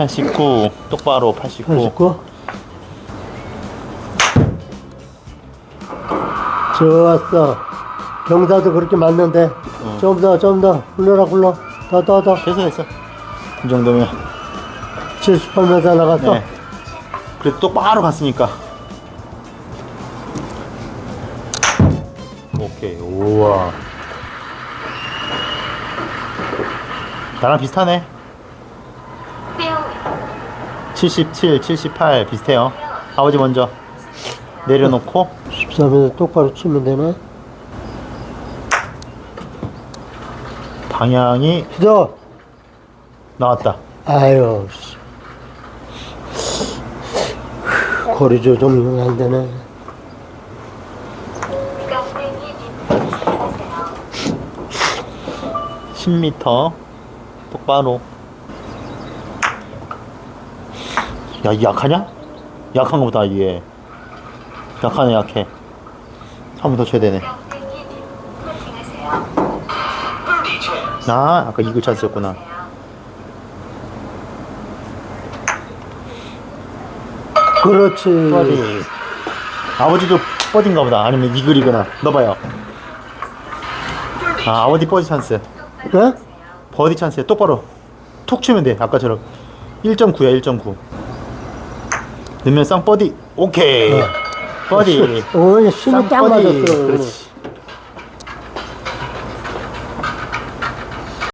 89 똑바로 89 89. 좋았어. 경사도 그렇게 맞는데. 좀 더, 좀 더. 굴러라, 굴러. 더, 더, 더. 됐어 됐어 이 정도면 78m 나갔어. 네. 그래도 똑바로 갔으니까 오케이 우와 나랑 비슷하네 77, 78 비슷해요 아버지 먼저 내려놓고 14m 똑바로 치면 되네. 방향이 저, 나왔다 아유, 씨. 거리 조정이 안 되네. 깡냉이 뒷부분하세요. 10m 똑바로 야 이 약하냐? 약한 거보다 이게 약하네 약해. 한 번 더 쳐야 되네. 아 아까 이글 찬스였구나. 그렇지. 버디 아버지도 버디인가 보다. 아니면 이글이거나. 넣어봐요. 아 아버지 버디 찬스. 네? 버디 찬스에 똑바로. 툭 치면 돼 아까처럼. 1.9야 1.9 넣으면 쌍 버디. 오케이. 버디. 어, 힘이 딱 쌍 버디. 맞았어. 그렇지